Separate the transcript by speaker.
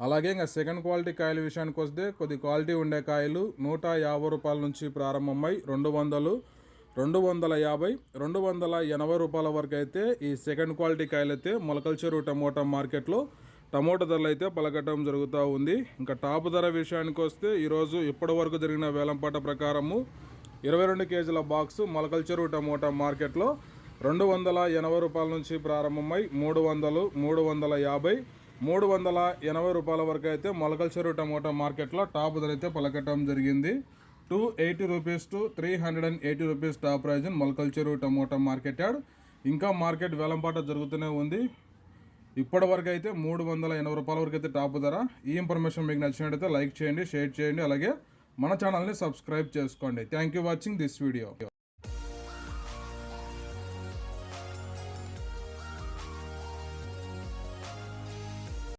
Speaker 1: అలాగే ఇంకా second quality కాయల విషయానికి వస్తే కొద్ది క్వాలిటీ ఉండే కాయలు నూట యాభై రూపాయల నుంచి ప్రారంభమై రెండు వందలు రెండు వందల యాభై రెండు వందల ఎనభై రూపాయల వరకు అయితే ఈ సెకండ్ క్వాలిటీ కాయలు అయితే మొలకల చెరువు టమోటా మార్కెట్లో టమోటా ధరలు అయితే పలకటం జరుగుతూ ఉంది. ఇంకా టాప్ ధర విషయానికి వస్తే ఈరోజు ఇప్పటి వరకు జరిగిన వేలంపాట ప్రకారము ఇరవై రెండు కేజీల బాక్స్ మొలకల చెరువు టమోటా మార్కెట్లో రెండు వందల ఎనభై రూపాయల నుంచి ప్రారంభమై మూడు వందలు మూడు వందల యాభై మూడు వందల ఎనభై రూపాయల వరకు అయితే మొలకల చెరువు టమోటా మార్కెట్లో టాప్ ధర అయితే పలకటం జరిగింది. Two eighty rupees to three hundred and eighty rupees top price Molakala Cheruvu tomato market yard ఇంకా మార్కెట్ వేలంపాట జరుగుతూనే ఉంది. ఇప్పటి వరకు అయితే మూడు వందల ఎనభై రూపాయల వరకు అయితే టాప్ ధర. ఈ ఇన్ఫర్మేషన్ మీకు నచ్చినట్టయితే లైక్ చేయండి షేర్ చేయండి. అలాగే మన ఛానల్ని సబ్స్క్రైబ్ చేసుకోండి. Thank you watching this video.